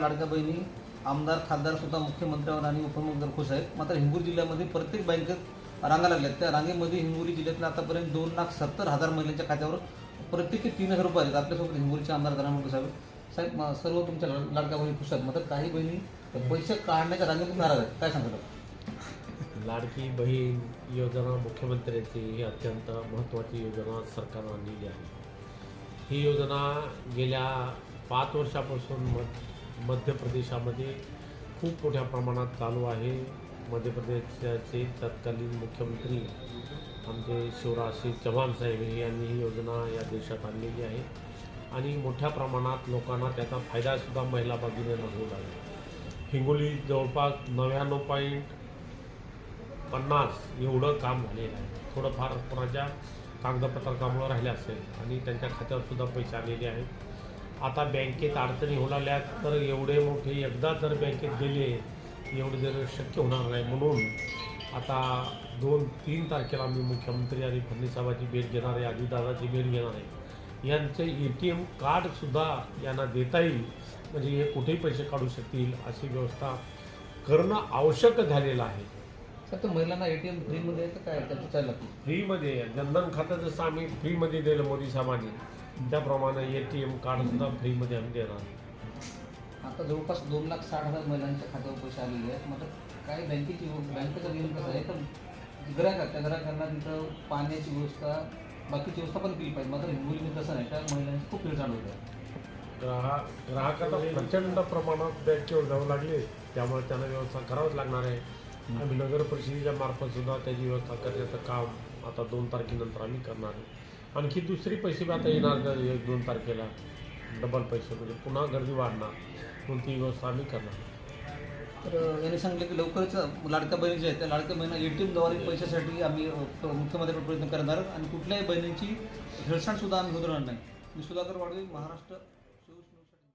लाडक्या बहिणी आमदार खासदार सुद्धा मुख्यमंत्र्यावर आणि उपमुख्यमंत्र्यावर खुश आहेत मात्र हिंगोली जिल्ह्यामध्ये प्रत्येक बँकेत रांगा लागल्यात. त्या रांगेमध्ये हिंगोली जिल्ह्यातल्या आतापर्यंत दोन लाख सत्तर हजार महिलांच्या खात्यावर प्रत्येकी तीन हजार रुपये आहेत. आपल्यासोबत हिंगोलीचे आमदार धनामुळे साहेब. साहेब सर्व तुमच्या लाडक्या बहिणी खुश आहेत. मात्र काही बहिणी पैसे काढण्याच्या रांगेतून नाराज आहेत. काय सांगतात लाडकी बहीण योजना मुख्यमंत्र्यांची ही अत्यंत महत्त्वाची योजना सरकारनं आणलेली आहे. ही योजना गेल्या पाच वर्षापासून मग मध्य प्रदेशामध्ये खूप मोठ्या प्रमाणात चालू आहे. मध्य प्रदेशाचे तत्कालीन मुख्यमंत्री आमचे शिवराजसिंग चव्हाण साहेब हे यांनी ही योजना या देशात आणलेली आहे. आणि मोठ्या प्रमाणात लोकांना त्याचा फायदासुद्धा महिला बाजूने होऊ लागला हिंगोली जवळपास नव्याण्णव पॉईंट पन्नास एवढं काम झालेलं आहे. थोडंफार कोणाच्या कागदपत्र कामावर राहिले असेल आणि त्यांच्या खात्यावर सुद्धा पैसे आलेले आहेत. आता बँकेत अडचणी होऊ तर एवढे मोठे एकदा जर बँकेत गेले एवढे जर शक्य होणार नाही. म्हणून आता दोन तीन तारखेला मी मुख्यमंत्री आणि फडणवीसाहेबांची भेट घेणार आहे अजितदादाची भेट घेणार आहे. यांचं ए टी एम कार्डसुद्धा यांना देता येईल. म्हणजे हे कुठेही पैसे काढू शकतील अशी व्यवस्था करणं आवश्यक झालेलं आहे. सर तर महिलांना एटीएम फ्रीमध्ये का काय? त्याचं चालू लागतं फ्रीमध्ये जनधन खातं जसं आम्ही फ्रीमध्ये दिलं मोदी साहेबांनी त्याप्रमाणे ए टी एम कार्डसुद्धा फ्रीमध्ये आम्ही देणार. आता जवळपास दोन लाख साठ हजार महिलांच्या खात्यावर पैसे आलेले आहेत. मात्र काय बँकेची बँकेचा नियम कसा आहे? तर ग्राहक त्या ग्राहकांना तिथं पाण्याची व्यवस्था बाकीची व्यवस्था पण केली पाहिजे. मात्र हिंगोलीमध्ये तसं नाही. त्या महिलांची खूप हेळसांड होत आहे. ग्राहक ग्राहकांना प्रचंड प्रमाणात बँकेवर जावं लागले. त्यामुळे त्यांना व्यवस्था करावंच लागणार आहे. आम्ही नगर परिषदेच्या मार्फत सुद्धा त्याची व्यवस्था करण्याचं काम आता दोन तारखेनंतर आम्ही करणार आहे. आणखी दुसरी पैसे बी आता येणार एक दोन तारखेला. डबल पैसे म्हणजे पुन्हा गर्दी वाढणार. म्हणून ती व्यवस्था आम्ही करणार तर यांनी सांगितलं की लवकरच लाडक्या बहिणी ज्या आहेत. त्या लाडक्या बहिणी ए टी एमद्वारे पैशासाठी आम्ही अं, मुख्यमंत्र्यांकडे प्रयत्न करणार. आहोत आणि कुठल्याही बहिणींची हेळसांड सुद्धा आम्ही होणार नाही. मी सुधाकर वाडवे महाराष्ट्र